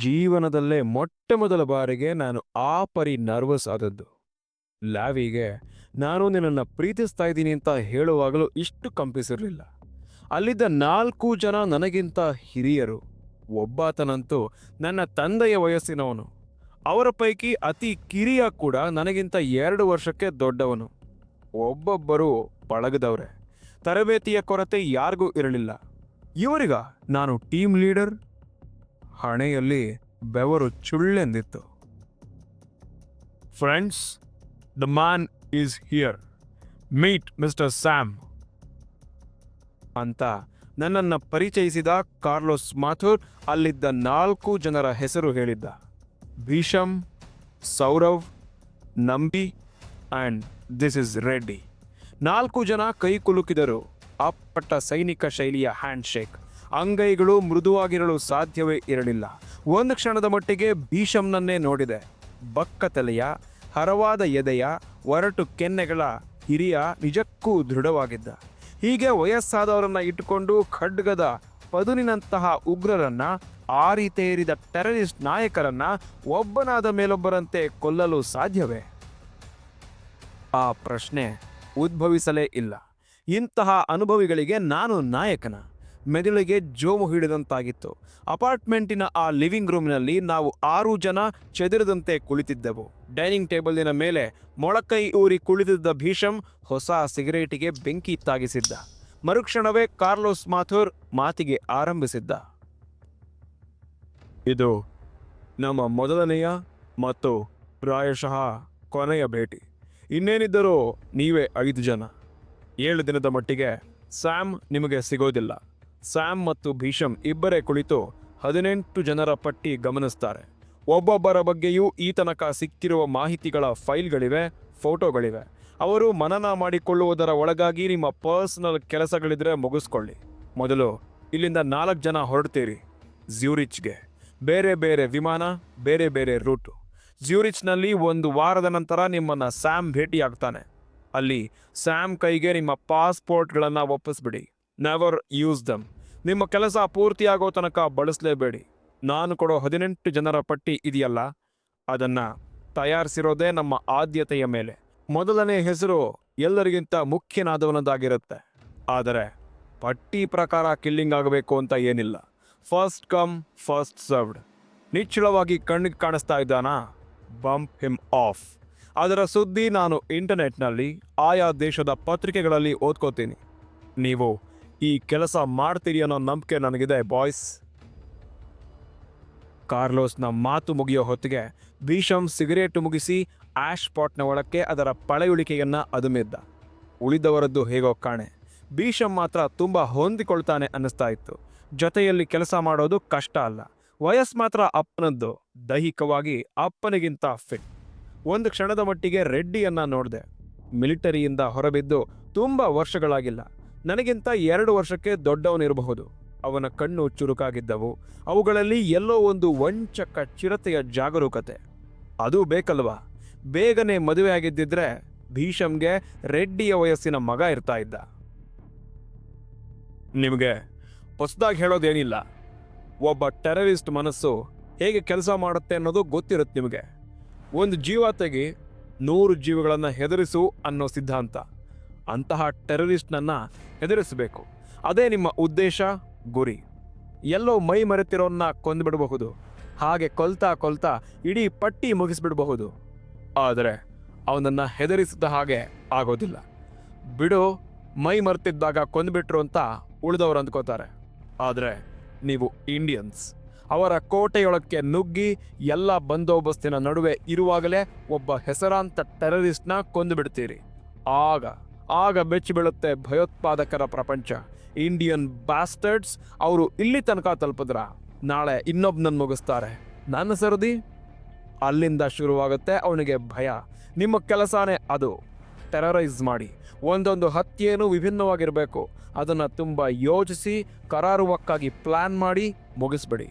ಜೀವನದಲ್ಲೇ ಮೊಟ್ಟ ಮೊದಲ ಬಾರಿಗೆ ನಾನು ಆ ಪರಿ ನರ್ವಸ್ ಆದದ್ದು. ಲ್ಯಾವಿಗೆ, ನಾನು ನಿನ್ನನ್ನು ಪ್ರೀತಿಸ್ತಾ ಇದ್ದೀನಿ ಅಂತ ಹೇಳುವಾಗಲೂ ಇಷ್ಟು ಕಂಪಿಸಿರಲಿಲ್ಲ. ಅಲ್ಲಿದ್ದ ನಾಲ್ಕು ಜನ ನನಗಿಂತ ಹಿರಿಯರು. ಒಬ್ಬಾತನಂತೂ ನನ್ನ ತಂದೆಯ ವಯಸ್ಸಿನವನು. ಅವರ ಪೈಕಿ ಅತಿ ಕಿರಿಯ ಕೂಡ ನನಗಿಂತ ಎರಡು ವರ್ಷಕ್ಕೆ ದೊಡ್ಡವನು. ಒಬ್ಬೊಬ್ಬರು ಪಳಗದವ್ರೆ. ತರಬೇತಿಯ ಕೊರತೆ ಯಾರಿಗೂ ಇರಲಿಲ್ಲ. ಇವರಿಗ? ನಾನು ಟೀಮ್ ಲೀಡರ್ ಹಣೆಯಲ್ಲಿ ಬೆವರು ಚುಳ್ಳೆಂದಿತ್ತು. Friends the man is here meet mister Sam ಅಂತ ನನ್ನನ್ನು ಪರಿಚಯಿಸಿದ ಕಾರ್ಲೋಸ್ ಮಾಥುರ್ ಅಲ್ಲಿದ್ದ ನಾಲ್ಕು ಜನರ ಹೆಸರು ಹೇಳಿದ್ದ. ಭೀಷಮ್ ಸೌರವ್ ನಂಬಿ ಆ್ಯಂಡ್ ದಿಸ್ ಇಸ್ ರೆಡ್ಡಿ ನಾಲ್ಕು ಜನ ಕೈ ಕುಲುಕಿದರು. ಅಪ್ಪಟ್ಟ ಸೈನಿಕ ಶೈಲಿಯ ಹ್ಯಾಂಡ್ ಶೇಕ್ ಅಂಗೈಗಳು ಮೃದುವಾಗಿರಲು ಸಾಧ್ಯವೇ ಇರಲಿಲ್ಲ. ಒಂದು ಕ್ಷಣದ ಮಟ್ಟಿಗೆ ಭೀಷಮ್ನನ್ನೇ ನೋಡಿದೆ. ಬಕ್ಕ ತಲೆಯ, ಹರವಾದ ಎದೆಯ, ಒರಟು ಕೆನ್ನೆಗಳ ಹಿರಿಯ ನಿಜಕ್ಕೂ ದೃಢವಾಗಿದ್ದ. ಹೀಗೆ ವಯಸ್ಸಾದವರನ್ನ ಇಟ್ಟುಕೊಂಡು ಖಡ್ಗದ ಪದುನಿನಂತಹ ಉಗ್ರರನ್ನ ಆರಿತೇರಿದ ಟೆರರಿಸ್ಟ್ ನಾಯಕರನ್ನ ಒಬ್ಬನಾದ ಮೇಲೊಬ್ಬರಂತೆ ಕೊಲ್ಲಲು ಸಾಧ್ಯವೇ? ಆ ಪ್ರಶ್ನೆ ಉದ್ಭವಿಸಲೇ ಇಲ್ಲ. ಇಂತಹ ಅನುಭವಿಗಳಿಗೆ ನಾನು ನಾಯಕನ. ಮೆದುಳಿಗೆ ಜೋಮು ಹಿಡಿದಂತಾಗಿತ್ತು. ಅಪಾರ್ಟ್ಮೆಂಟಿನ ಆ ಲಿವಿಂಗ್ ರೂಮ್ನಲ್ಲಿ ನಾವು ಆರು ಜನ ಚದುರದಂತೆ ಕುಳಿತಿದ್ದೆವು. ಡೈನಿಂಗ್ ಟೇಬಲಿನ ಮೇಲೆ ಮೊಳಕೈ ಊರಿ ಕುಳಿತಿದ್ದ ಭೀಷಂ ಹೊಸ ಸಿಗರೇಟಿಗೆ ಬೆಂಕಿ ತಾಗಿಸಿದ್ದ. ಮರುಕ್ಷಣವೇ ಕಾರ್ಲೋಸ್ ಮಾಥುರ್ ಮಾತಿಗೆ ಆರಂಭಿಸಿದ್ದ. ಇದು ನಮ್ಮ ಮೊದಲನೆಯ ಮತ್ತು ಪ್ರಾಯಶಃ ಕೊನೆಯ ಭೇಟಿ. ಇನ್ನೇನಿದ್ದರೂ ನೀವೇ ಐದು ಜನ. ಏಳು ದಿನದ ಮಟ್ಟಿಗೆ ಸ್ಯಾಮ್ ನಿಮಗೆ ಸಿಗೋದಿಲ್ಲ. ಸ್ಯಾಮ್ ಮತ್ತು ಭೀಷಮ್ ಇಬ್ಬರೇ ಕುಳಿತು ಹದಿನೆಂಟು ಜನರ ಪಟ್ಟಿ ಗಮನಿಸ್ತಾರೆ. ಒಬ್ಬೊಬ್ಬರ ಬಗ್ಗೆಯೂ ಈ ತನಕ ಸಿಕ್ಕಿರುವ ಮಾಹಿತಿಗಳ ಫೈಲ್ಗಳಿವೆ, ಫೋಟೋಗಳಿವೆ. ಅವರು ಮನನ ಮಾಡಿಕೊಳ್ಳುವುದರ ಒಳಗಾಗಿ ನಿಮ್ಮ ಪರ್ಸನಲ್ ಕೆಲಸಗಳಿದ್ರೆ ಮುಗಿಸ್ಕೊಳ್ಳಿ. ಮೊದಲು ಇಲ್ಲಿಂದ ನಾಲ್ಕು ಜನ ಹೊರಡ್ತೀರಿ, ಜ್ಯೂರಿಚ್ಗೆ. ಬೇರೆ ಬೇರೆ ವಿಮಾನ, ಬೇರೆ ಬೇರೆ ರೂಟು. ಜ್ಯೂರಿಚ್ನಲ್ಲಿ ಒಂದು ವಾರದ ನಂತರ ನಿಮ್ಮನ್ನು ಸ್ಯಾಮ್ ಭೇಟಿಯಾಗ್ತಾನೆ. ಅಲ್ಲಿ ಸ್ಯಾಮ್ ಕೈಗೆ ನಿಮ್ಮ ಪಾಸ್ಪೋರ್ಟ್ಗಳನ್ನು ಒಪ್ಪಿಸ್ಬಿಡಿ. ನೆವರ್ ಯೂಸ್ ದಮ್ ನಿಮ್ಮ ಕೆಲಸ ಪೂರ್ತಿಯಾಗೋ ತನಕ ಬಳಸಲೇಬೇಡಿ. ನಾನು ಕೊಡೋ ಹದಿನೆಂಟು ಜನರ ಪಟ್ಟಿ ಇದೆಯಲ್ಲ? ಅದನ್ನು ತಯಾರಿಸಿರೋದೇ ನಮ್ಮ ಆದ್ಯತೆಯ ಮೇಲೆ. ಮೊದಲನೇ ಹೆಸರು ಎಲ್ಲರಿಗಿಂತ ಮುಖ್ಯನಾದವನದಾಗಿರುತ್ತೆ. ಆದರೆ ಪಟ್ಟಿ ಪ್ರಕಾರ ಕಿಲ್ಲಿಂಗ್ ಆಗಬೇಕು ಅಂತ ಏನಿಲ್ಲ. ಫಸ್ಟ್ ಕಮ್ ಫಸ್ಟ್ ಸರ್ವ್ಡ್ ನಿಚ್ಚಳವಾಗಿ ಕಣ್ಣಿಗೆ ಕಾಣಿಸ್ತಾ ಇದ್ದಾನಾ? ಬಂಪ್ ಹಿಮ್ ಆಫ್ ಅದರ ಸುದ್ದಿ ನಾನು ಇಂಟರ್ನೆಟ್ನಲ್ಲಿ ಆಯಾ ದೇಶದ ಪತ್ರಿಕೆಗಳಲ್ಲಿ ಓದ್ಕೋತೀನಿ. ನೀವು ಈ ಕೆಲಸ ಮಾಡ್ತೀರಿ ಅನ್ನೋ ನಂಬಿಕೆ ನನಗಿದೆ ಬಾಯ್ಸ್ ಕಾರ್ಲೋಸ್ನ ಮಾತು ಮುಗಿಯೋ ಹೊತ್ತಿಗೆ ಭೀಷಮ್ ಸಿಗರೇಟ್ ಮುಗಿಸಿ ಆಶ್ ಪಾಟ್ನ ಒಳಕ್ಕೆ ಅದರ ಪಳೆಯುಳಿಕೆಯನ್ನ ಅದುಮಿದ್ದ. ಉಳಿದವರದ್ದು ಹೇಗೋ ಕಾಣೆ. ಭೀಷಮ್ ಮಾತ್ರ ತುಂಬ ಹೊಂದಿಕೊಳ್ತಾನೆ ಅನ್ನಿಸ್ತಾ ಇತ್ತು. ಜೊತೆಯಲ್ಲಿ ಕೆಲಸ ಮಾಡೋದು ಕಷ್ಟ ಅಲ್ಲ. ವಯಸ್ಸು ಮಾತ್ರ ಅಪ್ಪನದ್ದು. ದೈಹಿಕವಾಗಿ ಅಪ್ಪನಿಗಿಂತ ಫಿಟ್ ಒಂದು ಕ್ಷಣದ ಮಟ್ಟಿಗೆ ರೆಡ್ಡಿಯನ್ನು ನೋಡಿದೆ. ಮಿಲಿಟರಿಯಿಂದ ಹೊರಬಿದ್ದು ತುಂಬ ವರ್ಷಗಳಾಗಿಲ್ಲ. ನನಗಿಂತ ಎರಡು ವರ್ಷಕ್ಕೆ ದೊಡ್ಡವನಿರಬಹುದು. ಅವನ ಕಣ್ಣು ಚುರುಕಾಗಿದ್ದವು. ಅವುಗಳಲ್ಲಿ ಎಲ್ಲೋ ಒಂದು ವಂಚಕ ಚಿರತೆಯ ಜಾಗರೂಕತೆ. ಅದು ಬೇಕಲ್ವಾ? ಬೇಗನೆ ಮದುವೆಯಾಗಿದ್ದಿದ್ರೆ ಭೀಷಮ್ಗೆ ರೆಡ್ಡಿಯ ವಯಸ್ಸಿನ ಮಗ ಇರ್ತಾ ಇದ್ದ. ನಿಮಗೆ ಹೊಸದಾಗಿ ಹೇಳೋದೇನಿಲ್ಲ. ಒಬ್ಬ ಟೆರರಿಸ್ಟ್ ಮನಸ್ಸು ಹೇಗೆ ಕೆಲಸ ಮಾಡುತ್ತೆ ಅನ್ನೋದು ಗೊತ್ತಿರುತ್ತೆ ನಿಮಗೆ. ಒಂದು ಜೀವ ತೆಗಿ ನೂರು ಜೀವಗಳನ್ನು ಹೆದರಿಸು ಅನ್ನೋ ಸಿದ್ಧಾಂತ. ಅಂತಹ ಟೆರರಿಸ್ಟ್ನನ್ನು ಎದುರಿಸಬೇಕು. ಅದೇ ನಿಮ್ಮ ಉದ್ದೇಶ, ಗುರಿ. ಎಲ್ಲೋ ಮೈ ಮರೆತಿರೋನ್ನ ಕೊಂದುಬಿಡಬಹುದು. ಹಾಗೆ ಕೊಲ್ತಾ ಕೊಲ್ತಾ ಇಡೀ ಪಟ್ಟಿ ಮುಗಿಸ್ಬಿಡಬಹುದು. ಆದರೆ ಅವನನ್ನು ಹೆದರಿಸಿದ ಹಾಗೆ ಆಗೋದಿಲ್ಲ. ಬಿಡು, ಮೈ ಮರೆತಿದ್ದಾಗ ಕೊಂದುಬಿಟ್ರು ಅಂತ ಉಳಿದವರು ಅಂದ್ಕೋತಾರೆ. ಆದರೆ ನೀವು ಇಂಡಿಯನ್ಸ್. ಅವರ ಕೋಟೆಯೊಳಕ್ಕೆ ನುಗ್ಗಿ ಎಲ್ಲ ಬಂದೋಬಸ್ತಿನ ನಡುವೆ ಇರುವಾಗಲೇ ಒಬ್ಬ ಹೆಸರಾಂತ ಟೆರರಿಸ್ಟ್ನ ಕೊಂದುಬಿಡ್ತೀರಿ. ಆಗ ಆಗ ಬೆಚ್ಚಿ ಬೀಳುತ್ತೆ ಭಯೋತ್ಪಾದಕರ ಪ್ರಪಂಚ. ಇಂಡಿಯನ್ ಬ್ಯಾಸ್ಟರ್ಡ್ಸ್ ಅವರು ಇಲ್ಲಿ ತನಕ ತಲುಪಿದ್ರ. ನಾಳೆ ಇನ್ನೊಬ್ನನ್ನು ಮುಗಿಸ್ತಾರೆ. ನನ್ನ ಸರದಿ? ಅಲ್ಲಿಂದ ಶುರುವಾಗುತ್ತೆ ಅವನಿಗೆ ಭಯ. ನಿಮ್ಮ ಕೆಲಸನೇ ಅದು. ಟೆರರೈಸ್ ಮಾಡಿ. ಒಂದೊಂದು ಹತ್ಯೆಯೂ ವಿಭಿನ್ನವಾಗಿರಬೇಕು. ಅದನ್ನು ತುಂಬ ಯೋಚಿಸಿ, ಕರಾರುವಕ್ಕಾಗಿ ಪ್ಲ್ಯಾನ್ ಮಾಡಿ, ಮುಗಿಸ್ಬಿಡಿ.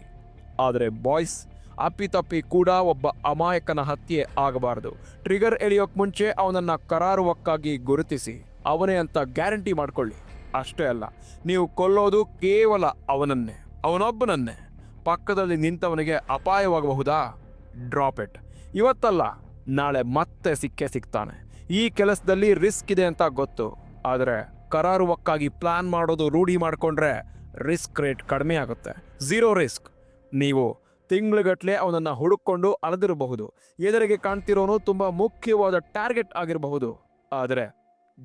ಆದರೆ ಬಾಯ್ಸ್ ಅಪ್ಪಿತಪ್ಪಿ ಕೂಡ ಒಬ್ಬ ಅಮಾಯಕನ ಹತ್ಯೆ ಆಗಬಾರದು. ಟ್ರಿಗರ್ ಎಳೆಯೋಕೆ ಮುಂಚೆ ಅವನನ್ನು ಕರಾರುವಕ್ಕಾಗಿ ಗುರುತಿಸಿ. ಅವನೇ ಅಂತ ಗ್ಯಾರಂಟಿ ಮಾಡ್ಕೊಳ್ಳಿ. ಅಷ್ಟೇ ಅಲ್ಲ, ನೀವು ಕೊಲ್ಲೋದು ಕೇವಲ ಅವನನ್ನೇ, ಅವನೊಬ್ಬನನ್ನೇ. ಪಕ್ಕದಲ್ಲಿ ನಿಂತವನಿಗೆ ಅಪಾಯವಾಗಬಹುದಾ? Drop it. ಇವತ್ತಲ್ಲ, ನಾಳೆ ಮತ್ತೆ ಸಿಕ್ಕೇ ಸಿಗ್ತಾನೆ. ಈ ಕೆಲಸದಲ್ಲಿ ರಿಸ್ಕ್ ಇದೆ ಅಂತ ಗೊತ್ತು. ಆದರೆ ಕರಾರುವಕ್ಕಾಗಿ ಪ್ಲಾನ್ ಮಾಡೋದು ರೂಢಿ ಮಾಡಿಕೊಂಡ್ರೆ ರಿಸ್ಕ್ ರೇಟ್ ಕಡಿಮೆ ಆಗುತ್ತೆ. Zero risk. ನೀವು ತಿಂಗಳುಗಟ್ಟಲೆ ಅವನನ್ನು ಹುಡುಕೊಂಡು ಅಲೆದಿರಬಹುದು. ಎದುರಿಗೆ ಕಾಣ್ತಿರೋನು ತುಂಬ ಮುಖ್ಯವಾದ ಟಾರ್ಗೆಟ್ ಆಗಿರಬಹುದು. ಆದರೆ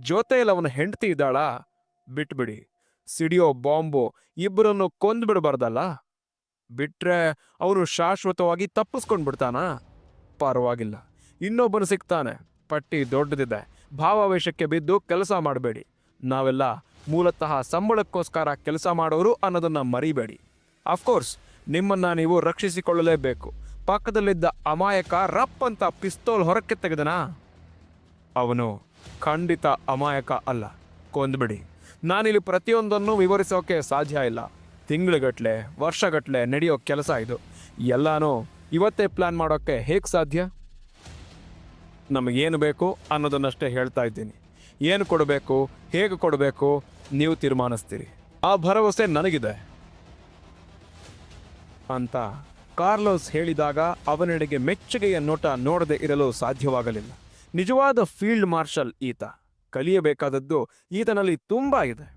ಜೊತೆಯಲ್ಲಿ ಅವನ ಹೆಂಡತಿ ಇದ್ದಾಳ, ಬಿಟ್ಬಿಡಿ. ಸಿಡಿಯೋ, ಬಾಂಬು ಇಬ್ಬರನ್ನು ಕೊಂದ್ಬಿಡಬಾರ್ದಲ್ಲ? ಬಿಟ್ರೆ ಅವನು ಶಾಶ್ವತವಾಗಿ ತಪ್ಪಿಸ್ಕೊಂಡು ಬಿಡ್ತಾನ ಪರವಾಗಿಲ್ಲ. ಇನ್ನೊಬ್ಬನು ಸಿಗ್ತಾನೆ. ಪಟ್ಟಿ ದೊಡ್ಡದಿದೆ. ಭಾವಾವೇಶಕ್ಕೆ ಬಿದ್ದು ಕೆಲಸ ಮಾಡಬೇಡಿ. ನಾವೆಲ್ಲ ಮೂಲತಃ ಸಂಬಳಕ್ಕೋಸ್ಕರ ಕೆಲಸ ಮಾಡೋರು ಅನ್ನೋದನ್ನು ಮರಿಬೇಡಿ. ಅಫ್ಕೋರ್ಸ್ ನಿಮ್ಮನ್ನ ನೀವು ರಕ್ಷಿಸಿಕೊಳ್ಳಲೇಬೇಕು. ಪಕ್ಕದಲ್ಲಿದ್ದ ಅಮಾಯಕ ರಪ್ ಅಂತ ಪಿಸ್ತೋಲ್ ಹೊರಕ್ಕೆ ತೆಗೆದನಾ? ಅವನು ಖಂಡಿತ ಅಮಾಯಕ ಅಲ್ಲ. ಕೊಂದ್ಬಿಡಿ ನಾನಿಲ್ಲಿ ಪ್ರತಿಯೊಂದನ್ನು ವಿವರಿಸೋಕೆ ಸಾಧ್ಯ ಇಲ್ಲ. ತಿಂಗಳುಗಟ್ಲೆ, ವರ್ಷಗಟ್ಲೆ ನಡೆಯೋ ಕೆಲಸ ಇದು. ಎಲ್ಲನೂ ಇವತ್ತೇ ಪ್ಲಾನ್ ಮಾಡೋಕ್ಕೆ ಹೇಗೆ ಸಾಧ್ಯ? ನಮಗೇನು ಬೇಕು ಅನ್ನೋದನ್ನಷ್ಟೇ ಹೇಳ್ತಾ ಇದ್ದೀನಿ. ಏನು ಕೊಡಬೇಕು, ಹೇಗೆ ಕೊಡಬೇಕು ನೀವು ತೀರ್ಮಾನಿಸ್ತೀರಿ. ಆ ಭರವಸೆ ನನಗಿದೆ. ಅಂತ ಕಾರ್ಲೋಸ್ ಹೇಳಿದಾಗ ಅವನೆಡೆಗೆ ಮೆಚ್ಚುಗೆಯ ನೋಟ ನೋಡದೆ ಇರಲು ಸಾಧ್ಯವಾಗಲಿಲ್ಲ. ನಿಜವಾದ ಫೀಲ್ಡ್ ಮಾರ್ಷಲ್ ಈತ. ಕಲಿಯಬೇಕಾದದ್ದು ಈತನಲ್ಲಿ ತುಂಬ ಇದೆ.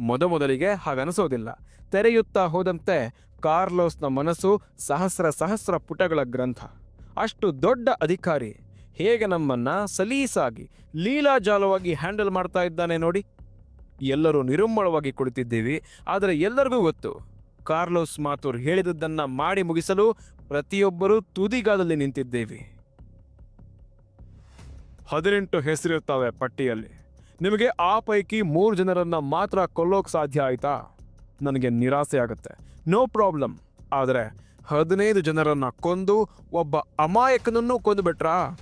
ಮೊದಮೊದಲಿಗೆ ಹಾಗನಿಸೋದಿಲ್ಲ. ತೆರೆಯುತ್ತಾ ಹೋದಂತೆ ಕಾರ್ಲೋಸ್ನ ಮನಸ್ಸು ಸಹಸ್ರ ಸಹಸ್ರ ಪುಟಗಳ ಗ್ರಂಥ. ಅಷ್ಟು ದೊಡ್ಡ ಅಧಿಕಾರಿ ಹೇಗೆ ನಮ್ಮನ್ನ ಸಲೀಸಾಗಿ ಲೀಲಾಜಾಲವಾಗಿ ಹ್ಯಾಂಡಲ್ ಮಾಡ್ತಾ ಇದ್ದಾನೆ ನೋಡಿ. ಎಲ್ಲರೂ ನಿರುಮ್ಮಳವಾಗಿ ಕುಳಿತಿದ್ದೀವಿ, ಆದರೆ ಎಲ್ಲರಿಗೂ ಗೊತ್ತು, ಕಾರ್ಲೋಸ್ ಮಾತೂರ್ ಹೇಳಿದದ್ದನ್ನು ಮಾಡಿ ಮುಗಿಸಲು ಪ್ರತಿಯೊಬ್ಬರೂ ತುದಿಗಾಲಲ್ಲಿ ನಿಂತಿದ್ದೇವೆ. ಹದಿನೆಂಟು ಹೆಸರಿರ್ತವೆ ಪಟ್ಟಿಯಲ್ಲಿ. ನಿಮಗೆ ಆ ಪೈಕಿ ಮೂರು ಜನರನ್ನು ಮಾತ್ರ ಕೊಲ್ಲೋಕ್ ಸಾಧ್ಯ ಆಯಿತಾ? ನನಗೆ ನಿರಾಸೆ ಆಗುತ್ತೆ. No problem. ಆದರೆ ಹದಿನೈದು ಜನರನ್ನು ಕೊಂದು ಒಬ್ಬ ಅಮಾಯಕನನ್ನು ಕೊಂದುಬಿಟ್ರಾ?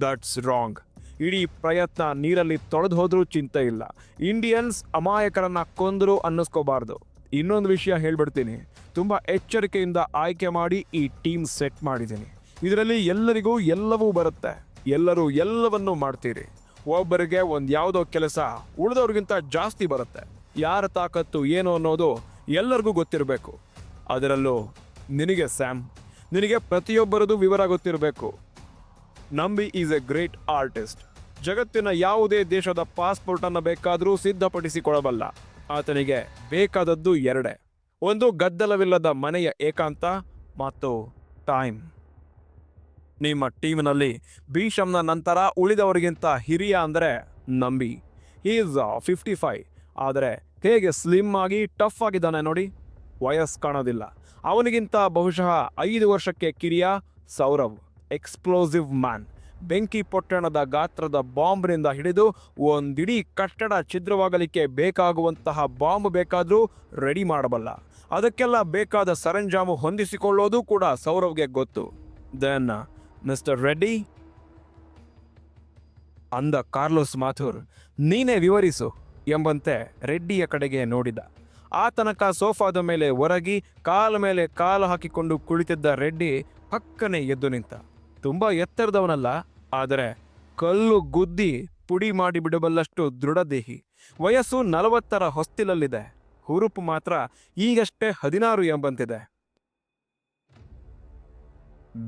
ದಟ್ಸ್ ರಾಂಗ್ ಇಡೀ ಪ್ರಯತ್ನ ನೀರಲ್ಲಿ ತೊಳೆದು ಹೋದರೂ ಚಿಂತೆ ಇಲ್ಲ. ಇಂಡಿಯನ್ಸ್ ಅಮಾಯಕರನ್ನು ಕೊಂದರು ಅನ್ನಿಸ್ಕೋಬಾರ್ದು. ಇನ್ನೊಂದು ವಿಷಯ ಹೇಳ್ಬಿಡ್ತೀನಿ. ತುಂಬ ಎಚ್ಚರಿಕೆಯಿಂದ ಆಯ್ಕೆ ಮಾಡಿ ಈ ಟೀಮ್ ಸೆಟ್ ಮಾಡಿದ್ದೀನಿ. ಇದರಲ್ಲಿ ಎಲ್ಲರಿಗೂ ಎಲ್ಲವೂ ಬರುತ್ತೆ. ಎಲ್ಲರೂ ಎಲ್ಲವನ್ನೂ ಮಾಡ್ತೀರಿ. ಒಬ್ಬರಿಗೆ ಒಂದು ಯಾವುದೋ ಕೆಲಸ ಉಳಿದವ್ರಿಗಿಂತ ಜಾಸ್ತಿ ಬರುತ್ತೆ. ಯಾರ ತಾಕತ್ತು ಏನು ಅನ್ನೋದು ಎಲ್ಲರಿಗೂ ಗೊತ್ತಿರಬೇಕು. ಅದರಲ್ಲೂ ನಿನಗೆ ಸ್ಯಾಮ್, ನಿನಗೆ ಪ್ರತಿಯೊಬ್ಬರದು ವಿವರ ಗೊತ್ತಿರಬೇಕು. ನಂಬಿ ಈಸ್ ಎ ಗ್ರೇಟ್ ಆರ್ಟಿಸ್ಟ್. ಜಗತ್ತಿನ ಯಾವುದೇ ದೇಶದ ಪಾಸ್ಪೋರ್ಟನ್ನು ಬೇಕಾದರೂ ಸಿದ್ಧಪಡಿಸಿಕೊಳ್ಳಬಲ್ಲ. ಆತನಿಗೆ ಬೇಕಾದದ್ದು ಎರಡೇ. ಒಂದು ಗದ್ದಲವಿಲ್ಲದ ಮನೆಯ ಏಕಾಂತ ಮತ್ತು ಟೈಮ್. ನಿಮ್ಮ ಟೀಮ್ನಲ್ಲಿ ಭೀಷಮ್ನ ನಂತರ ಉಳಿದವರಿಗಿಂತ ಹಿರಿಯ ಅಂದರೆ ನಂಬಿ. ಈಸ್ ಫಿಫ್ಟಿ ಫೈವ್ ಆದರೆ ಹೇಗೆ ಸ್ಲಿಮ್ ಆಗಿ ಟಫ್ ಆಗಿದ್ದಾನೆ ನೋಡಿ, ವಯಸ್ಸು ಕಾಣೋದಿಲ್ಲ. ಅವನಿಗಿಂತ ಬಹುಶಃ ಐದು ವರ್ಷಕ್ಕೆ ಕಿರಿಯ ಸೌರವ್ ಎಕ್ಸ್ಪ್ಲೋಸಿವ್ ಮ್ಯಾನ್ ಬೆಂಕಿ ಪೊಟ್ಟಣದ ಗಾತ್ರದ ಬಾಂಬ್ನಿಂದ ಹಿಡಿದು ಒಂದಿಡೀ ಕಟ್ಟಡ ಛಿದ್ರವಾಗಲಿಕ್ಕೆ ಬೇಕಾಗುವಂತಹ ಬಾಂಬ್ ಬೇಕಾದರೂ ರೆಡಿ ಮಾಡಬಲ್ಲ. ಅದಕ್ಕೆಲ್ಲ ಬೇಕಾದ ಸರಂಜಾಮು ಹೊಂದಿಸಿಕೊಳ್ಳೋದು ಕೂಡ ಸೌರವ್ಗೆ ಗೊತ್ತು. ದೆನ್ ಮಿಸ್ಟರ್ ರೆಡ್ಡಿ ಅಂದ ಕಾರ್ಲೋಸ್ ಮಾಥುರ್, ನೀನೇ ವಿವರಿಸು ಎಂಬಂತೆ ರೆಡ್ಡಿಯ ಕಡೆಗೆ ನೋಡಿದ. ಆ ತನಕ ಸೋಫಾದ ಮೇಲೆ ಒರಗಿ ಕಾಲ ಮೇಲೆ ಕಾಲು ಹಾಕಿಕೊಂಡು ಕುಳಿತಿದ್ದ ರೆಡ್ಡಿ ಪಕ್ಕನೆ ಎದ್ದು ನಿಂತ. ತುಂಬ ಎತ್ತರದವನಲ್ಲ, ಆದರೆ ಕಲ್ಲು ಗುದ್ದಿ ಪುಡಿ ಮಾಡಿ ಬಿಡಬಲ್ಲಷ್ಟು ದೃಢದೇಹಿ. ವಯಸ್ಸು ನಲವತ್ತರ ಹೊಸ್ತಿಲಲ್ಲಿದೆ, ಹುರುಪು ಮಾತ್ರ ಈಗಷ್ಟೇ ಹದಿನಾರು ಎಂಬಂತಿದೆ.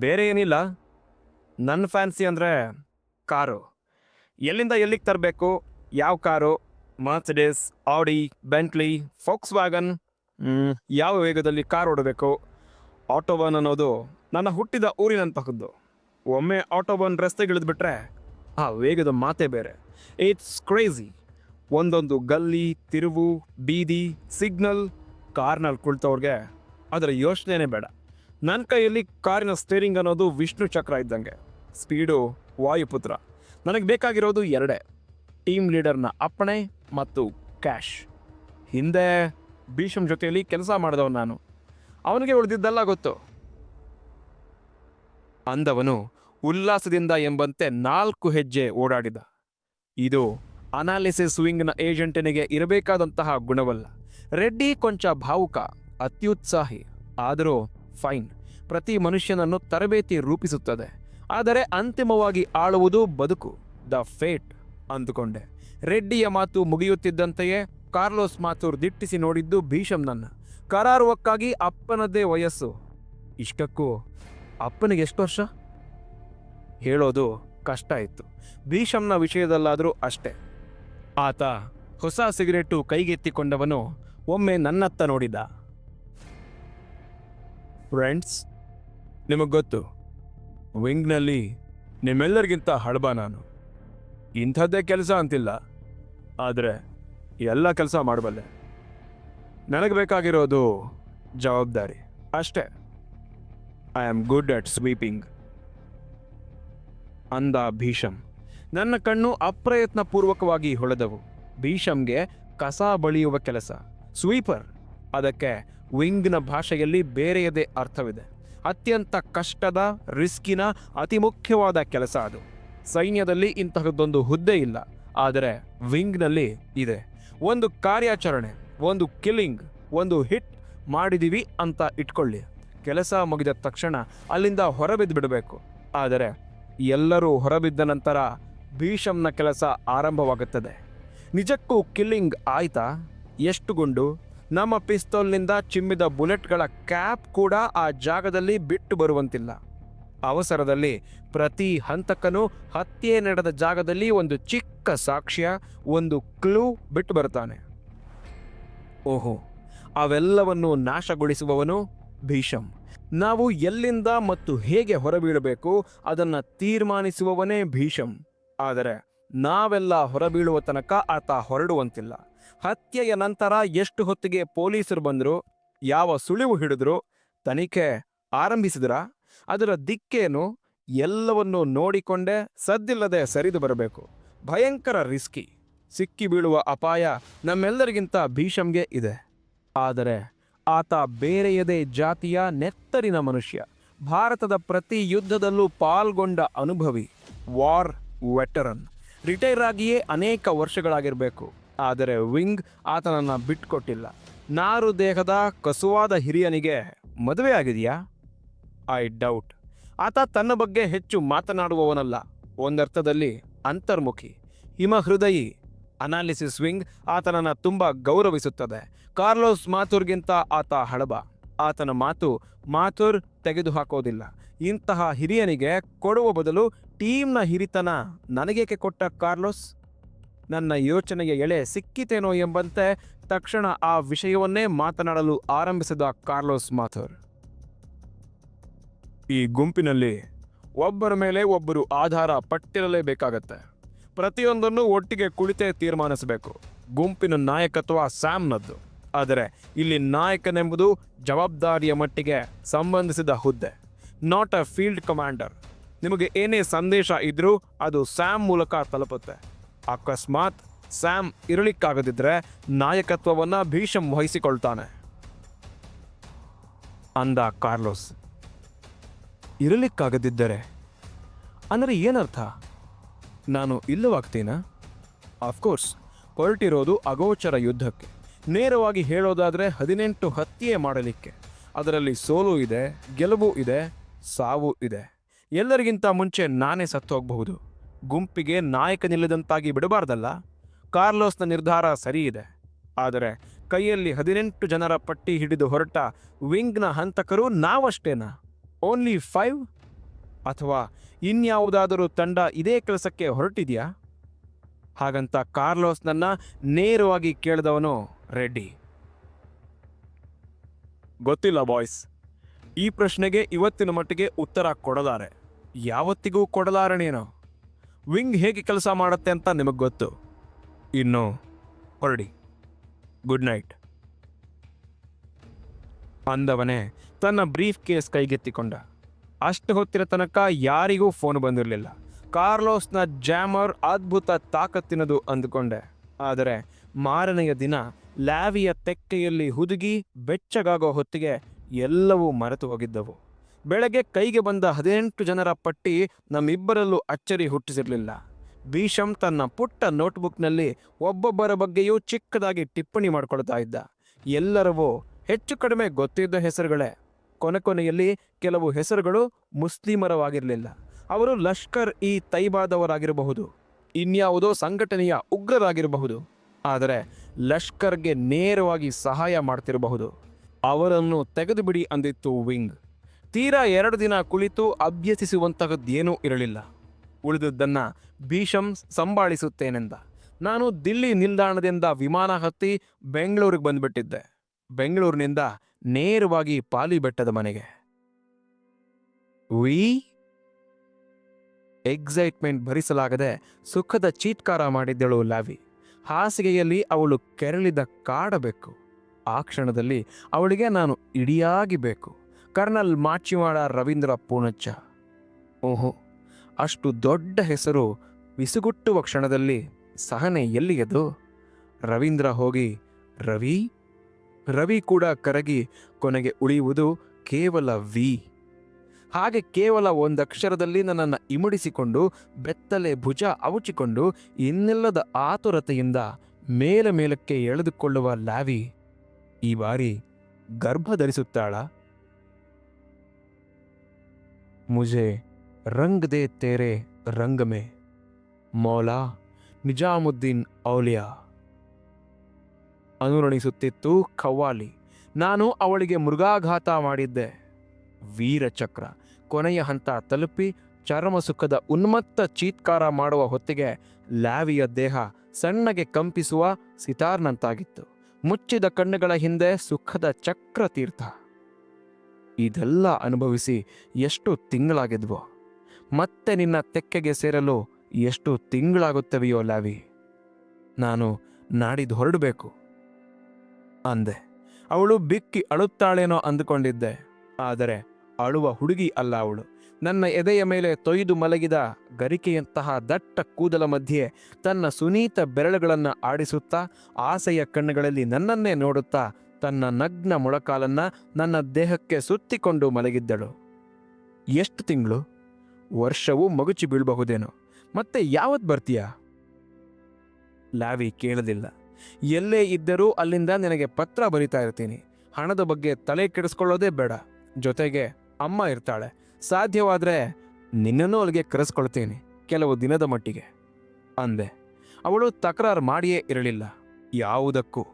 ಬೇರೆ ಏನಿಲ್ಲ? ನನ್ನ ಫ್ಯಾನ್ಸಿ ಅಂದರೆ ಕಾರು. ಎಲ್ಲಿಂದ ಎಲ್ಲಿಗೆ ತರಬೇಕು, ಯಾವ car Mercedes Audi Bentley Volkswagen ಯಾವ ವೇಗದಲ್ಲಿ ಕಾರ್ ಓಡಬೇಕು ಆಟೋಬನ್ ಅನ್ನೋದು ನನ್ನ ಹುಟ್ಟಿದ ಊರಿನಂತಹದ್ದು. ಒಮ್ಮೆ ಆಟೋಬನ್ ರಸ್ತೆಗಿಳಿದ್ಬಿಟ್ರೆ ಆ ವೇಗದ ಮಾತೇ ಬೇರೆ. ಇಟ್ಸ್ ಕ್ರೇಜಿ ಒಂದೊಂದು ಗಲ್ಲಿ, ತಿರುವು, ಬೀದಿ ಸಿಗ್ನಲ್ ಕಾರ್ನಲ್ಲಿ ಕುಳಿತವ್ರಿಗೆ ಅದರ ಯೋಚನೆನೇ ಬೇಡ. ನನ್ನ ಕೈಯಲ್ಲಿ ಕಾರಿನ ಸ್ಟೇರಿಂಗ್ ಅನ್ನೋದು ವಿಷ್ಣು ಚಕ್ರ ಇದ್ದಂಗೆ. ಸ್ಪೀಡು ವಾಯುಪುತ್ರ. ನನಗೆ ಬೇಕಾಗಿರೋದು ಎರಡೇ. ಟೀಮ್ ಲೀಡರ್ನ ಅಪ್ಪಣೆ ಮತ್ತು ಕ್ಯಾಶ್. ಹಿಂದೆ ಭೀಷಮ್ ಜೊತೆಯಲ್ಲಿ ಕೆಲಸ ಮಾಡಿದವನು ನಾನು. ಅವನಿಗೆ ಉಳಿದಿದ್ದೆಲ್ಲ ಗೊತ್ತು. ಅಂದವನು ಉಲ್ಲಾಸದಿಂದ ಎಂಬಂತೆ ನಾಲ್ಕು ಹೆಜ್ಜೆ ಓಡಾಡಿದ. ಇದು ಅನಾಲಿಸಿಸ್ ವಿಂಗ್ನ ಏಜೆಂಟನಿಗೆ ಇರಬೇಕಾದಂತಹ ಗುಣವಲ್ಲ. ರೆಡ್ಡಿ ಕೊಂಚ ಭಾವುಕ, ಅತ್ಯುತ್ಸಾಹಿ, ಆದರೂ ಫೈನ್. ಪ್ರತಿ ಮನುಷ್ಯನನ್ನು ತರಬೇತಿ ರೂಪಿಸುತ್ತದೆ. ಆದರೆ ಅಂತಿಮವಾಗಿ ಆಳುವುದು ಬದುಕು, ದ ಫೇಟ್, ಅಂದುಕೊಂಡೆ. ರೆಡ್ಡಿಯ ಮಾತು ಮುಗಿಯುತ್ತಿದ್ದಂತೆಯೇ ಕಾರ್ಲೋಸ್ ಮಾತೂರ್ ದಿಟ್ಟಿಸಿ ನೋಡಿದ್ದು ಭೀಷಂನನ್ನ ಕರಾರುವಕ್ಕಾಗಿ ಅಪ್ಪನದ್ದೇ ವಯಸ್ಸು. ಇಷ್ಟಕ್ಕೂ ಅಪ್ಪನಿಗೆ ಎಷ್ಟು ವರ್ಷ? ಹೇಳೋದು ಕಷ್ಟ ಇತ್ತು. ಭೀಷಂನ ವಿಷಯದಲ್ಲಾದರೂ ಅಷ್ಟೇ. ಆತ ಹೊಸ ಸಿಗರೇಟು ಕೈಗೆತ್ತಿಕೊಂಡವನು ಒಮ್ಮೆ ನನ್ನತ್ತ ನೋಡಿದ. ಫ್ರೆಂಡ್ಸ್, ನಿಮಗೆ ಗೊತ್ತು ವಿಂಗ್ನಲ್ಲಿ ನಿಮ್ಮೆಲ್ಲರಿಗಿಂತ ಹಳಬ ನಾನು. ಇಂಥದ್ದೇ ಕೆಲಸ ಅಂತಿಲ್ಲ. ಆದರೆ ಎಲ್ಲ ಕೆಲಸ ಮಾಡಬಲ್ಲೆ. ನನಗೆ ಬೇಕಾಗಿರೋದು ಜವಾಬ್ದಾರಿ. ಅಷ್ಟೇ. I am good at sweeping ಅಂದ ಭೀಷಮ್. ನನ್ನ ಕಣ್ಣು ಅಪ್ರಯತ್ನಪೂರ್ವಕವಾಗಿ ಹೊಳೆದವು. ಭೀಷಮ್ಗೆ ಕಸ ಬಳಿಯುವ ಕೆಲಸ. ಸ್ವೀಪರ್. ಅದಕ್ಕೆ ವಿಂಗ್ನ ಭಾಷೆಯಲ್ಲಿ ಬೇರೆಯದೇ ಅರ್ಥವಿದೆ. ಅತ್ಯಂತ ಕಷ್ಟದ, ರಿಸ್ಕಿನ, ಅತಿ ಮುಖ್ಯವಾದ ಕೆಲಸ ಅದು. ಸೈನ್ಯದಲ್ಲಿ ಇಂತಹದ್ದೊಂದು ಹುದ್ದೆ ಇಲ್ಲ, ಆದರೆ ವಿಂಗ್ನಲ್ಲಿ ಇದೆ. ಒಂದು ಕಾರ್ಯಾಚರಣೆ, ಒಂದು ಕಿಲ್ಲಿಂಗ್, ಒಂದು ಹಿಟ್ ಮಾಡಿದೀವಿ ಅಂತ ಇಟ್ಕೊಳ್ಳಿ. ಕೆಲಸ ಮುಗಿದ ತಕ್ಷಣ ಅಲ್ಲಿಂದ ಹೊರಬಿದ್ದು ಬಿಡಬೇಕು. ಆದರೆ ಎಲ್ಲರೂ ಹೊರಬಿದ್ದ ನಂತರ ಭೀಷಮ್ನ ಕೆಲಸ ಆರಂಭವಾಗುತ್ತದೆ. ನಿಜಕ್ಕೂ ಕಿಲ್ಲಿಂಗ್ ಆಯ್ತಾ? ಎಷ್ಟು ಗುಂಡು? ನಮ್ಮ ಪಿಸ್ತೋಲ್ನಿಂದ ಚಿಮ್ಮಿದ ಬುಲೆಟ್ಗಳ ಕ್ಯಾಪ್ ಕೂಡ ಆ ಜಾಗದಲ್ಲಿ ಬಿಟ್ಟು ಬರುವಂತಿಲ್ಲ. ಅವಸರದಲ್ಲಿ ಪ್ರತಿ ಹಂತಕನು ಹತ್ಯೆ ನಡೆದ ಜಾಗದಲ್ಲಿ ಒಂದು ಚಿಕ್ಕ ಸಾಕ್ಷ್ಯ, ಒಂದು ಕ್ಲೂ ಬಿಟ್ಟು ಬರ್ತಾನೆ ಓಹೋ, ಅವೆಲ್ಲವನ್ನು ನಾಶಗೊಳಿಸುವವನು ಭೀಷಂ. ನಾವು ಎಲ್ಲಿಂದ ಮತ್ತು ಹೇಗೆ ಹೊರಬೀಳಬೇಕು ಅದನ್ನು ತೀರ್ಮಾನಿಸುವವನೇ ಭೀಷಂ. ಆದರೆ ನಾವೆಲ್ಲ ಹೊರಬೀಳುವ ತನಕ ಆತ ಹೊರಡುವಂತಿಲ್ಲ. ಹತ್ಯೆಯ ನಂತರ ಎಷ್ಟು ಹೊತ್ತಿಗೆ ಪೊಲೀಸರು ಬಂದರು, ಯಾವ ಸುಳಿವು ಹಿಡಿದ್ರು, ತನಿಖೆ ಆರಂಭಿಸಿದ್ರ? ಅದರ ದಿಕ್ಕೇನು ಎಲ್ಲವನ್ನೂ ನೋಡಿಕೊಂಡೇ ಸದ್ದಿಲ್ಲದೆ ಸರಿದು ಬರಬೇಕು. ಭಯಂಕರ ರಿಸ್ಕಿ. ಸಿಕ್ಕಿ ಬೀಳುವ ಅಪಾಯ ನಮ್ಮೆಲ್ಲರಿಗಿಂತ ಭೀಷಮ್ಗೆ ಇದೆ. ಆದರೆ ಆತ ಬೇರೆಯದೇ ಜಾತಿಯ ನೆತ್ತರಿನ ಮನುಷ್ಯ. ಭಾರತದ ಪ್ರತಿ ಯುದ್ಧದಲ್ಲೂ ಪಾಲ್ಗೊಂಡ ಅನುಭವಿ, ವಾರ್ ವೆಟರನ್. ರಿಟೈರ್ ಆಗಿಯೇ ಅನೇಕ ವರ್ಷಗಳಾಗಿರಬೇಕು. ಆದರೆ ವಿಂಗ್ ಆತನನ್ನು ಬಿಟ್ಕೊಟ್ಟಿಲ್ಲ. ನಾರು ದೇಹದ ಕಸುವಾದ ಹಿರಿಯನಿಗೆ ಮದುವೆ ಆಗಿದೆಯಾ? I doubt. ಆತ ತನ್ನ ಬಗ್ಗೆ ಹೆಚ್ಚು ಮಾತನಾಡುವವನಲ್ಲ. ಒಂದರ್ಥದಲ್ಲಿ ಅಂತರ್ಮುಖಿ. ಹಿಮಹೃದಯಿ ಅನಾಲಿಸಿಸ್ ವಿಂಗ್ ಆತನನ್ನು ತುಂಬ ಗೌರವಿಸುತ್ತದೆ. ಕಾರ್ಲೋಸ್ ಮಾಥುರ್ಗಿಂತ ಆತ ಹಳಬ. ಆತನ ಮಾತು ಮಾಥುರ್ ತೆಗೆದುಹಾಕೋದಿಲ್ಲ. ಇಂತಹ ಹಿರಿಯನಿಗೆ ಕೊಡುವ ಬದಲು ಟೀಮ್ನ ಹಿರಿತನ ನನಗೇಕೆ ಕೊಟ್ಟ ಕಾರ್ಲೋಸ್? ನನ್ನ ಯೋಚನೆಗೆ ಎಳೆ ಸಿಕ್ಕಿತೇನೋ ಎಂಬಂತೆ ತಕ್ಷಣ ಆ ವಿಷಯವನ್ನೇ ಮಾತನಾಡಲು ಆರಂಭಿಸಿದ ಕಾರ್ಲೋಸ್ ಮಾಥರ್. ಈ ಗುಂಪಿನಲ್ಲಿ ಒಬ್ಬರ ಮೇಲೆ ಒಬ್ಬರು ಆಧಾರ ಪಟ್ಟಿರಲೇಬೇಕಾಗತ್ತೆ. ಪ್ರತಿಯೊಂದನ್ನು ಒಟ್ಟಿಗೆ ಕುಳಿತೇ ತೀರ್ಮಾನಿಸಬೇಕು. ಗುಂಪಿನ ನಾಯಕತ್ವ ಸ್ಯಾಮ್ನದ್ದು. ಆದರೆ ಇಲ್ಲಿ ನಾಯಕನೆಂಬುದು ಜವಾಬ್ದಾರಿಯ ಮಟ್ಟಿಗೆ ಸಂಬಂಧಿಸಿದ ಹುದ್ದೆ. ನಾಟ್ ಅ ಫೀಲ್ಡ್ ಕಮಾಂಡರ್ ನಿಮಗೆ ಏನೇ ಸಂದೇಶ ಇದ್ರೂ ಅದು ಸ್ಯಾಮ್ ಮೂಲಕ ತಲುಪುತ್ತೆ. ಅಕಸ್ಮಾತ್ ಸ್ಯಾಮ್ ಇರಲಿಕ್ಕಾಗದಿದ್ದರೆ ನಾಯಕತ್ವವನ್ನು ಭೀಷಂ ವಹಿಸಿಕೊಳ್ತಾನೆ. ಅಂದ ಕಾರ್ಲೋಸ್. ಇರಲಿಕ್ಕಾಗದಿದ್ದರೆ? ಅಂದರೆ ಏನರ್ಥ? ನಾನು ಇಲ್ಲವಾಗ್ತೀನಾ? ಅಫ್ಕೋರ್ಸ್ ಹೊರಟಿರೋದು ಅಗೋಚರ ಯುದ್ಧಕ್ಕೆ. ನೇರವಾಗಿ ಹೇಳೋದಾದರೆ ಹದಿನೆಂಟು ಹತ್ಯೆ ಮಾಡಲಿಕ್ಕೆ. ಅದರಲ್ಲಿ ಸೋಲು ಇದೆ, ಗೆಲುವು ಇದೆ, ಸಾವು ಇದೆ. ಎಲ್ಲರಿಗಿಂತ ಮುಂಚೆ ನಾನೇ ಸತ್ತು ಹೋಗಬಹುದು. ಗುಂಪಿಗೆ ನಾಯಕನಿಲ್ಲದಂತಾಗಿ ಬಿಡಬಾರ್ದಲ್ಲ. ಕಾರ್ಲೋಸ್ನ ನಿರ್ಧಾರ ಸರಿ ಇದೆ ಆದರೆ ಕೈಯಲ್ಲಿ ಹದಿನೆಂಟು ಜನರ ಪಟ್ಟಿ ಹಿಡಿದು ಹೊರಟ ವಿಂಗ್ನ ಹಂತಕರು ನಾವಷ್ಟೇನಾ? Only five? ಅಥವಾ ಇನ್ಯಾವುದಾದರೂ ತಂಡ ಇದೇ ಕೆಲಸಕ್ಕೆ ಹೊರಟಿದೆಯಾ? ಹಾಗಂತ ಕಾರ್ಲೋಸ್ನನ್ನು ನೇರವಾಗಿ ಕೇಳಿದವನು ರೆಡ್ಡಿ. ಗೊತ್ತಿಲ್ಲ ಬಾಯ್ಸ್. ಈ ಪ್ರಶ್ನೆಗೆ ಇವತ್ತಿನ ಮಟ್ಟಿಗೆ ಉತ್ತರ ಕೊಡಲಾರೆ. ಯಾವತ್ತಿಗೂ ಕೊಡಲಾರಣೇನೋ ವಿಂಗ್ ಹೇಗೆ ಕೆಲಸ ಮಾಡುತ್ತೆ ಅಂತ ನಿಮಗೆ ಗೊತ್ತು. ಇನ್ನು ಹೊರಡಿ. Good night. ಅಂದವನೇ ತನ್ನ ಬ್ರೀಫ್ ಕೇಸ್ ಕೈಗೆತ್ತಿಕೊಂಡ. ಅಷ್ಟು ಹೊತ್ತಿರ ತನಕ ಯಾರಿಗೂ ಫೋನ್ ಬಂದಿರಲಿಲ್ಲ. ಕಾರ್ಲೋಸ್ನ ಜಾಮರ್ ಅದ್ಭುತ ತಾಕತ್ತಿನದು ಅಂದುಕೊಂಡೆ. ಆದರೆ ಮಾರನೆಯ ದಿನ ಲ್ಯಾವಿಯ ತೆಕ್ಕೆಯಲ್ಲಿ ಹುದುಗಿ ಬೆಚ್ಚಗಾಗೋ ಹೊತ್ತಿಗೆ ಎಲ್ಲವೂ ಮರೆತು ಹೋಗಿದ್ದವು. ಬೆಳಗ್ಗೆ ಕೈಗೆ ಬಂದ ಹದಿನೆಂಟು ಜನರ ಪಟ್ಟಿ ನಮ್ಮಿಬ್ಬರಲ್ಲೂ ಅಚ್ಚರಿ ಹುಟ್ಟಿಸಿರಲಿಲ್ಲ. ಭೀಷಮ್ ತನ್ನ ಪುಟ್ಟ ನೋಟ್ಬುಕ್ನಲ್ಲಿ ಒಬ್ಬೊಬ್ಬರ ಬಗ್ಗೆಯೂ ಚಿಕ್ಕದಾಗಿ ಟಿಪ್ಪಣಿ ಮಾಡಿಕೊಳ್ತಾ ಇದ್ದ. ಎಲ್ಲರವೂ ಹೆಚ್ಚು ಕಡಿಮೆ ಗೊತ್ತಿದ್ದ ಹೆಸರುಗಳೇ. ಕೊನೆ ಕೊನೆಯಲ್ಲಿ ಕೆಲವು ಹೆಸರುಗಳು ಮುಸ್ಲಿಮರವಾಗಿರಲಿಲ್ಲ. ಅವರು ಲಷ್ಕರ್ ಇ ತೈಬಾದವರಾಗಿರಬಹುದು. ಇನ್ಯಾವುದೋ ಸಂಘಟನೆಯ ಉಗ್ರರಾಗಿರಬಹುದು. ಆದರೆ ಲಷ್ಕರ್ಗೆ ನೇರವಾಗಿ ಸಹಾಯ ಮಾಡ್ತಿರಬಹುದು. ಅವರನ್ನು ತೆಗೆದುಬಿಡಿ ಅಂದಿತ್ತು ವಿಂಗ್. ತೀರಾ ಎರಡು ದಿನ ಕುಳಿತು ಅಭ್ಯಸಿಸುವಂತಹದ್ದೇನೂ ಇರಲಿಲ್ಲ. ಉಳಿದದ್ದನ್ನು ಭೀಷಂ ಸಂಭಾಳಿಸುತ್ತೇನೆಂದ. ನಾನು ದಿಲ್ಲಿ ನಿಲ್ದಾಣದಿಂದ ವಿಮಾನ ಹತ್ತಿ ಬೆಂಗಳೂರಿಗೆ ಬಂದುಬಿಟ್ಟಿದ್ದೆ. ಬೆಂಗಳೂರಿನಿಂದ ನೇರವಾಗಿ ಪಾಲಿ ಬೆಟ್ಟದ ಮನೆಗೆ. ವಿ? ಎಕ್ಸೈಟ್ಮೆಂಟ್ ಭರಿಸಲಾಗದೆ ಸುಖದ ಚೀತ್ಕಾರ ಮಾಡಿದ್ದಳು ಲಾವಿ. ಹಾಸಿಗೆಯಲ್ಲಿ ಅವಳು ಕೆರಳಿದ ಕಾಡಬೇಕು. ಆ ಕ್ಷಣದಲ್ಲಿ ಅವಳಿಗೆ ನಾನು ಇಡಿಯಾಗಿ ಬೇಕು ಕರ್ನಲ್ ಮಾಚಿವಾಡ ರವೀಂದ್ರ ಪೂನಚ್ಚ. ಓಹೋ, ಅಷ್ಟು ದೊಡ್ಡ ಹೆಸರು ವಿಸುಗುಟ್ಟುವ ಕ್ಷಣದಲ್ಲಿ ಸಹನೆ ಎಲ್ಲಿಯದು ರವೀಂದ್ರ ಹೋಗಿ, ರವಿ ರವಿ ಕೂಡ ಕರಗಿ ಕೊನೆಗೆ ಉಳಿಯುವುದು ಕೇವಲ ವಿ. ಹಾಗೆ ಕೇವಲ ಒಂದಕ್ಷರದಲ್ಲಿ ನನ್ನನ್ನು ಇಮಡಿಸಿಕೊಂಡು ಬೆತ್ತಲೆ ಭುಜ ಅವುಚಿಕೊಂಡು ಇನ್ನೆಲ್ಲದ ಆತುರತೆಯಿಂದ ಮೇಲೆ ಮೇಲಕ್ಕೆ ಎಳೆದುಕೊಳ್ಳುವ ಲಾವಿ. ಈ ಬಾರಿ ಗರ್ಭ ಧರಿಸುತ್ತಾಳ ಮುಜೆ रंग दे तेरे ರಂಗ್ ಮೇ ಮೌಲಾ ನಿಜಾಮುದ್ದೀನ್ ಔಲಿಯಾ ಅನುರಣಿಸುತ್ತಿತ್ತು ಖವ್ವಾಲಿ ನಾನು ಅವಳಿಗೆ ಮೃಗಾಘಾತ ಮಾಡಿದ್ದೆ। ವೀರಚಕ್ರ, ಕೊನೆಯ ಹಂತ ತಲುಪಿ ಚರ್ಮ ಸುಖದ ಉನ್ಮತ್ತ ಚೀತ್ಕಾರ ಮಾಡುವ ಹೊತ್ತಿಗೆ ಲ್ಯಾವಿಯ ದೇಹ ಸಣ್ಣಗೆ ಕಂಪಿಸುವ ಸಿತಾರ್ನಂತಾಗಿತ್ತು. ಮುಚ್ಚಿದ ಕಣ್ಣುಗಳ ಹಿಂದೆ ಸುಖದ ಚಕ್ರ ತೀರ್ಥ ಇದೆಲ್ಲ ಅನುಭವಿಸಿ ಎಷ್ಟು ತಿಂಗಳಾಗಿದ್ವೋ. ಮತ್ತೆ ನಿನ್ನ ತೆಕ್ಕೆಗೆ ಸೇರಲು ಎಷ್ಟು ತಿಂಗಳಾಗುತ್ತವೆಯೋ ಲಾವಿ. ನಾನು ನಾಡಿದ್ದು ಹೊರಡಬೇಕು. ಅಂದೆ. ಅವಳು ಬಿಕ್ಕಿ ಅಳುತ್ತಾಳೇನೋ ಅಂದುಕೊಂಡಿದ್ದೆ. ಆದರೆ ಅಳುವ ಹುಡುಗಿ ಅಲ್ಲ ಅವಳು. ನನ್ನ ಎದೆಯ ಮೇಲೆ ತೊಯ್ದು ಮಲಗಿದ ಗರಿಕೆಯಂತಹ ದಟ್ಟ ಕೂದಲ ಮಧ್ಯೆ ತನ್ನ ಸುನೀತ ಬೆರಳುಗಳನ್ನು ಆಡಿಸುತ್ತಾ, ಆಸೆಯ ಕಣ್ಣುಗಳಲ್ಲಿ ನನ್ನನ್ನೇ ನೋಡುತ್ತಾ ತನ್ನ ನಗ್ನ ಮೊಳಕಾಲನ್ನ ನನ್ನ ದೇಹಕ್ಕೆ ಸುತ್ತಿಕೊಂಡು ಮಲಗಿದ್ದಳು. ಎಷ್ಟು ತಿಂಗಳು? ವರ್ಷವೂ ಮಗುಚಿ ಬೀಳಬಹುದೇನೋ. ಮತ್ತೆ ಯಾವತ್ ಬರ್ತೀಯಾ? ಲಾವಿ ಕೇಳಲಿಲ್ಲ. ಎಲ್ಲೇ ಇದ್ದರೂ ಅಲ್ಲಿಂದ ನಿನಗೆ ಪತ್ರ ಬರಿತಾ ಇರ್ತೀನಿ. ಹಣದ ಬಗ್ಗೆ ತಲೆ ಕೆಡಿಸ್ಕೊಳ್ಳೋದೇ ಬೇಡ. ಜೊತೆಗೆ ಅಮ್ಮ ಇರ್ತಾಳೆ. ಸಾಧ್ಯವಾದರೆ ನಿನ್ನನ್ನು ಅಲ್ಲಿಗೆ ಕರೆಸ್ಕೊಳ್ತೀನಿ ಕೆಲವು ದಿನದ ಮಟ್ಟಿಗೆ. ಅಂದೆ. ಅವಳು ತಕರಾರು ಮಾಡಿಯೇ ಇರಲಿಲ್ಲ. ಯಾವುದಕ್ಕೂ.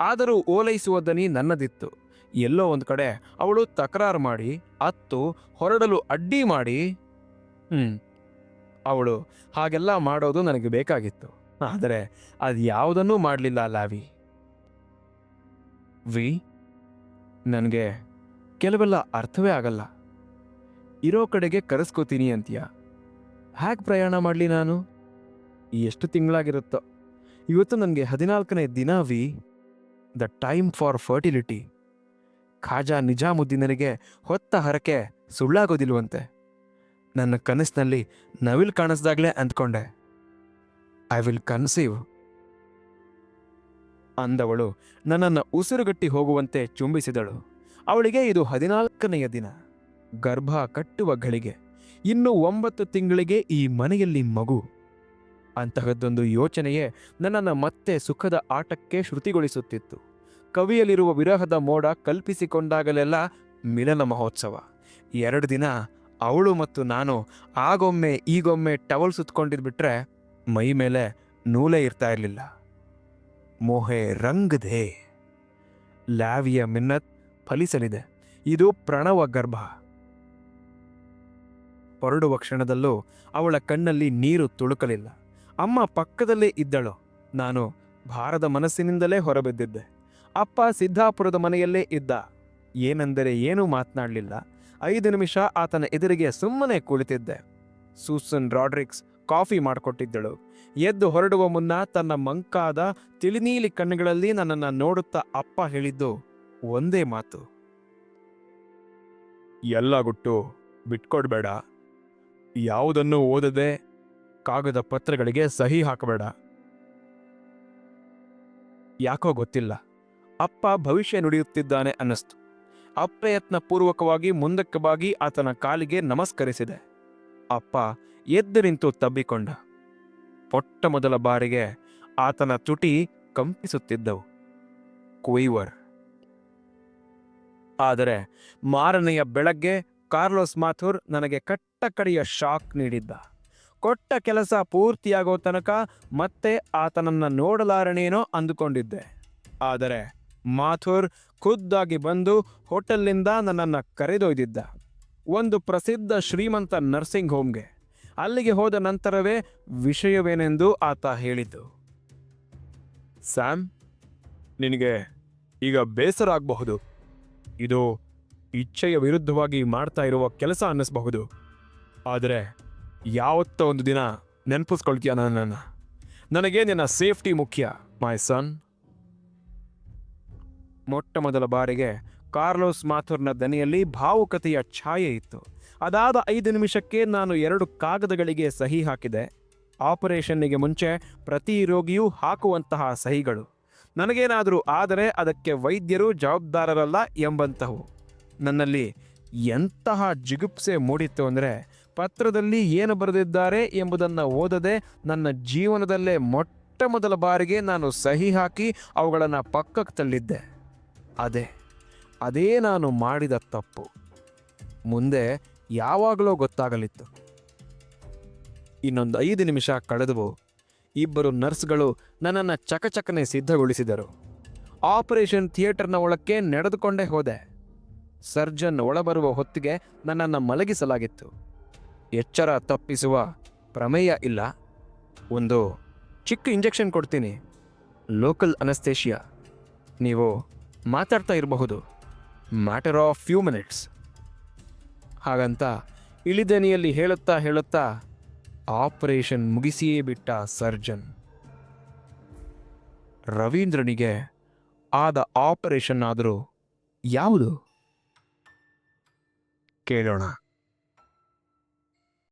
ಆದರೂ ಓಲೈಸುವ ದನಿ ನನ್ನದಿತ್ತು. ಎಲ್ಲೋ ಒಂದು ಕಡೆ ಅವಳು ತಕರಾರು ಮಾಡಿ, ಅತ್ತು ಹೊರಡಲು ಅಡ್ಡಿ ಮಾಡಿ, ಹ್ಮ್, ಅವಳು ಹಾಗೆಲ್ಲ ಮಾಡೋದು ನನಗೆ ಬೇಕಾಗಿತ್ತು. ಆದರೆ ಅದು ಯಾವುದನ್ನೂ ಮಾಡಲಿಲ್ಲ ಲಾವಿ. ವಿ, ನನಗೆ ಕೆಲವೆಲ್ಲ ಅರ್ಥವೇ ಆಗಲ್ಲ. ಇರೋ ಕಡೆಗೆ ಕರೆಸ್ಕೋತೀನಿ ಅಂತೀಯ? ಹ್ಯಾಕ್ ಪ್ರಯಾಣ ಮಾಡಲಿ ನಾನು? ಎಷ್ಟು ತಿಂಗಳಾಗಿರುತ್ತೋ? ಇವತ್ತು ನನಗೆ ಹದಿನಾಲ್ಕನೇ ದಿನ V. The time for fertility. Khaja ನಿಜಾಮುದ್ದೀನರಿಗೆ ಹೊತ್ತ ಹರಕೆ ಸುಳ್ಳಾಗೋದಿಲ್ವಂತೆ. ನನ್ನ ಕನಸಿನಲ್ಲಿ ನವಿಲ್ ಕಾಣಿಸ್ದಾಗ್ಲೇ ಅಂದ್ಕೊಂಡೆ. I will conceive. ಅಂದವಳು ನನ್ನನ್ನು ಉಸಿರುಗಟ್ಟಿ ಹೋಗುವಂತೆ ಚುಂಬಿಸಿದಳು. ಅವಳಿಗೆ ಇದು ಹದಿನಾಲ್ಕನೆಯ ದಿನ. ಗರ್ಭ ಕಟ್ಟುವ ಗಳಿಗೆ ಇನ್ನು ಒಂಬತ್ತು ತಿಂಗಳಿಗೆ ಈ ಮನೆಯಲ್ಲಿ ಮಗು. ಅಂತಹದ್ದೊಂದು ಯೋಚನೆಯೇ ನನ್ನನ್ನು ಮತ್ತೆ ಸುಖದ ಆಟಕ್ಕೆ ಶ್ರುತಿಗೊಳಿಸುತ್ತಿತ್ತು. ಕವಿಯಲ್ಲಿರುವ ವಿರಹದ ಮೋಡ ಕಲ್ಪಿಸಿಕೊಂಡಾಗಲೆಲ್ಲ ಮಿಲನ ಮಹೋತ್ಸವ. ಎರಡು ದಿನ ಅವಳು ಮತ್ತು ನಾನು ಆಗೊಮ್ಮೆ ಈಗೊಮ್ಮೆ ಟವಲ್ ಸುತ್ಕೊಂಡಿದ್ಬಿಟ್ರೆ ಮೈ ಮೇಲೆ ನೂಲೇ ಇರ್ತಾ ಇರಲಿಲ್ಲ. ಮೋಹೆ ರಂಗ್ ದೇ ಲ್ಯಾವಿಯ ಮಿನ್ನತ್ ಫಲಿಸಲಿದೆ. ಇದು ಪ್ರಣವ ಗರ್ಭ. ಹೊರಡುವ ಕ್ಷಣದಲ್ಲೂ ಅವಳ ಕಣ್ಣಲ್ಲಿ ನೀರು ತುಳುಕಲಿಲ್ಲ. ಅಮ್ಮ ಪಕ್ಕದಲ್ಲೇ ಇದ್ದಳು. ನಾನು ಭಾರದ ಮನಸ್ಸಿನಿಂದಲೇ ಹೊರಬಿದ್ದಿದ್ದೆ. ಅಪ್ಪ ಸಿದ್ದಾಪುರದ ಮನೆಯಲ್ಲೇ ಇದ್ದ. ಏನೆಂದರೆ ಏನೂ ಮಾತನಾಡಲಿಲ್ಲ. ಐದು ನಿಮಿಷ ಆತನ ಎದುರಿಗೆ ಸುಮ್ಮನೆ ಕುಳಿತಿದ್ದೆ. ಸೂಸನ್ ರಾಡ್ರಿಕ್ಸ್ ಕಾಫಿ ಮಾಡಿಕೊಟ್ಟಿದ್ದಳು. ಎದ್ದು ಹೊರಡುವ ಮುನ್ನ ತನ್ನ ಮಂಕಾದ, ತಿಳಿನೀಲಿ ಕಣ್ಣುಗಳಲ್ಲಿ ನನ್ನನ್ನು ನೋಡುತ್ತಾ ಅಪ್ಪ ಹೇಳಿದ್ದು ಒಂದೇ ಮಾತು. ಎಲ್ಲ ಗುಟ್ಟು, ಬಿಟ್ಕೊಡ್ಬೇಡ. ಯಾವುದನ್ನು ಓದದೆ ಕಾಗದ ಪತ್ರಗಳಿಗೆ ಸಹಿ ಹಾಕಬೇಡ. ಯಾಕೋ ಗೊತ್ತಿಲ್ಲ. ಅಪ್ಪ ಭವಿಷ್ಯ ನುಡಿಯುತ್ತಿದ್ದಾನೆ ಅನ್ನಿಸ್ತು. ಅಪ್ರಯತ್ನ ಪೂರ್ವಕವಾಗಿ ಮುಂದಕ್ಕೆ ಬಾಗಿ ಆತನ ಕಾಲಿಗೆ ನಮಸ್ಕರಿಸಿದೆ. ಅಪ್ಪ, ಎದ್ದು ನಿಂತು ತಬ್ಬಿಕೊಂಡ. ಪೊಟ್ಟ ಮೊದಲ ಬಾರಿಗೆ ಆತನ ತುಟಿ ಕಂಪಿಸುತ್ತಿದ್ದವು. ಕುಯ್ವರ್ ಆದರೆ ಮಾರನೆಯ ಬೆಳಗ್ಗೆ ಕಾರ್ಲೋಸ್ ಮಾಥುರ್ ನನಗೆ ಕಟ್ಟಕಡೆಯ ಶಾಕ್ ನೀಡಿದ್ದ. ಕೊಟ್ಟ ಕೆಲಸ ಪೂರ್ತಿಯಾಗೋ ತನಕ ಮತ್ತೆ ಆತನನ್ನ ನೋಡಲಾರಣೇನೋ ಅಂದುಕೊಂಡಿದ್ದೆ. ಆದರೆ ಮಾಥುರ್ ಖುದ್ದಾಗಿ ಬಂದು ಹೋಟೆಲ್ನಿಂದ ನನ್ನನ್ನು ಕರೆದೊಯ್ದಿದ್ದ. ಒಂದು ಪ್ರಸಿದ್ಧ ಶ್ರೀಮಂತ ನರ್ಸಿಂಗ್ ಹೋಮ್ಗೆ. ಅಲ್ಲಿಗೆ ಹೋದ ನಂತರವೇ ವಿಷಯವೇನೆಂದು ಆತ ಹೇಳಿದ್ದು. ಸ್ಯಾಮ್, ನಿನಗೆ ಈಗ ಬೇಸರ ಆಗಬಹುದು. ಇದು ಇಚ್ಛೆಯ ವಿರುದ್ಧವಾಗಿ ಮಾಡ್ತಾ ಇರುವ ಕೆಲಸ ಅನ್ನಿಸ್ಬಹುದು. ಆದರೆ ಯಾವತ್ತೋ ಒಂದು ದಿನ ನೆನಪಿಸ್ಕೊಳ್ತೀಯ ನನ್ನನ್ನು. ನನಗೆ ನಿನ್ನ ಸೇಫ್ಟಿ ಮುಖ್ಯ, ಮೈ ಸನ್. ಮೊಟ್ಟ ಮೊದಲ ಬಾರಿಗೆ ಕಾರ್ಲೋಸ್ ಮಾಥುರ್ನ ದನಿಯಲ್ಲಿ ಭಾವುಕತೆಯ ಛಾಯೆ ಇತ್ತು. ಅದಾದ ಐದು ನಿಮಿಷಕ್ಕೆ ನಾನು ಎರಡು ಕಾಗದಗಳಿಗೆ ಸಹಿ ಹಾಕಿದೆ. ಆಪರೇಷನ್ನಿಗೆ ಮುಂಚೆ ಪ್ರತಿ ರೋಗಿಯೂ ಹಾಕುವಂತಹ ಸಹಿಗಳು. ನನಗೇನಾದರೂ ಆದರೆ ಅದಕ್ಕೆ ವೈದ್ಯರು ಜವಾಬ್ದಾರರಲ್ಲ ಎಂಬಂತಹವು. ನನ್ನಲ್ಲಿ ಎಂತಹ ಜಿಗುಪ್ಸೆ ಮೂಡಿತ್ತು ಅಂದರೆ ಪತ್ರದಲ್ಲಿ ಏನು ಬರೆದಿದ್ದಾರೆ ಎಂಬುದನ್ನು ಓದದೆ ನನ್ನ ಜೀವನದಲ್ಲೇ ಮೊಟ್ಟ ಮೊದಲ ಬಾರಿಗೆ ನಾನು ಸಹಿ ಹಾಕಿ ಅವುಗಳನ್ನು ಪಕ್ಕಕ್ಕೆ ತಳ್ಳಿದ್ದೆ ಅದೇ ಅದೇ ನಾನು ಮಾಡಿದ ತಪ್ಪು. ಮುಂದೆ ಯಾವಾಗಲೋ ಗೊತ್ತಾಗಲಿತ್ತು. ಇನ್ನೊಂದು ಐದು ನಿಮಿಷ ಕಳೆದವು, ಇಬ್ಬರು ನರ್ಸ್ಗಳು ನನ್ನನ್ನು ಚಕಚಕನೆ ಸಿದ್ಧಗೊಳಿಸಿದರು. ಆಪರೇಷನ್ ಥಿಯೇಟರ್ನ ಒಳಕ್ಕೆ ನಡೆದುಕೊಂಡೇ ಹೋದೆ. ಸರ್ಜನ್ ಒಳಬರುವ ಹೊತ್ತಿಗೆ ನನ್ನನ್ನು ಮಲಗಿಸಲಾಗಿತ್ತು. ಎಚ್ಚರ ತಪ್ಪಿಸುವ ಪ್ರಮೇಯ ಇಲ್ಲ. ಒಂದು ಚಿಕ್ಕ ಇಂಜೆಕ್ಷನ್ ಕೊಡ್ತೀನಿ. Local anaesthesia. ನೀವು ಮಾತಾಡ್ತಾ ಇರಬಹುದು. ಮ್ಯಾಟರ್ ಆಫ್ ಫ್ಯೂ ಮಿನಿಟ್ಸ್ ಹಾಗಂತ ಇಳಿದನಿಯಲ್ಲಿ ಹೇಳುತ್ತಾ ಹೇಳುತ್ತಾ ಆಪರೇಷನ್ ಮುಗಿಸಿಯೇ ಬಿಟ್ಟ ಸರ್ಜನ್ ರವೀಂದ್ರನಿಗೆ ಆದ ಆಪರೇಷನ್ ಆದರೂ ಯಾವುದು? ಕೇಳೋಣ.